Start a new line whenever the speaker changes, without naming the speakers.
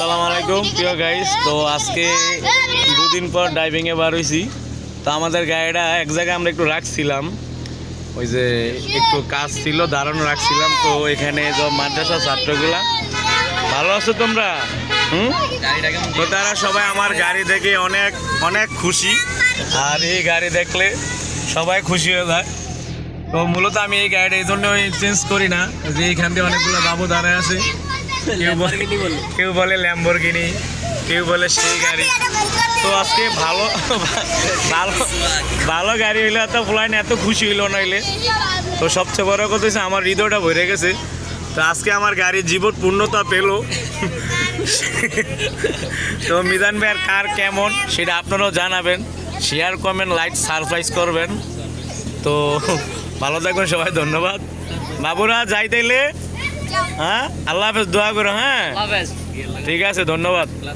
আসসালামু আলাইকুম, প্রিয় গাইস তো আজকে দুদিন পর ডাইভিংয়ে বার হয়েছি তো আমাদের গাড়িটা এক জায়গায় আমরা একটু রাখছিলাম। ওই যে একটু কাজ ছিল দাঁড়ানো রাখছিলাম। তো এখানে যে মাদ্রাসা ছাত্রগুলা, ভালো আছো তোমরা? হুম? তো তারা সবাই আমার গাড়ি দেখে অনেক অনেক খুশি। আর এই গাড়ি দেখলে সবাই খুশি হয়ে যায়। তো মূলত আমি এই গাড়িটা এই জন্য চেঞ্জ করি না, যে এইখান দিয়ে অনেকগুলো বাবু দাঁড়ায় আছে। কেউ বলে ল্যাম্বরগিনি কেউ বলে সেই গাড়ি। তো আজকে ভালো ভালো ভালো গাড়ি হইলে এত ফ্লাইন এত খুশি হইল নইলে। তো সবচেয়ে বড় কথা হচ্ছে আমার হৃদয়টা ভরে গেছে। তো আজকে আমার গাড়ির জীবন পূর্ণতা পেল। তো মিজান ভাইয়ের কার কেমন সেটা আপনারাও জানাবেন। শেয়ার কমেন্ট লাইক সারপ্রাইজ করবেন। তো ভালো থাকবেন সবাই ধন্যবাদ। বাবুরা যাই তাইলে। হ্যাঁ আল্লাহ হাফেজ দোয়া করো হ্যাঁ ঠিক আছে ধন্যবাদ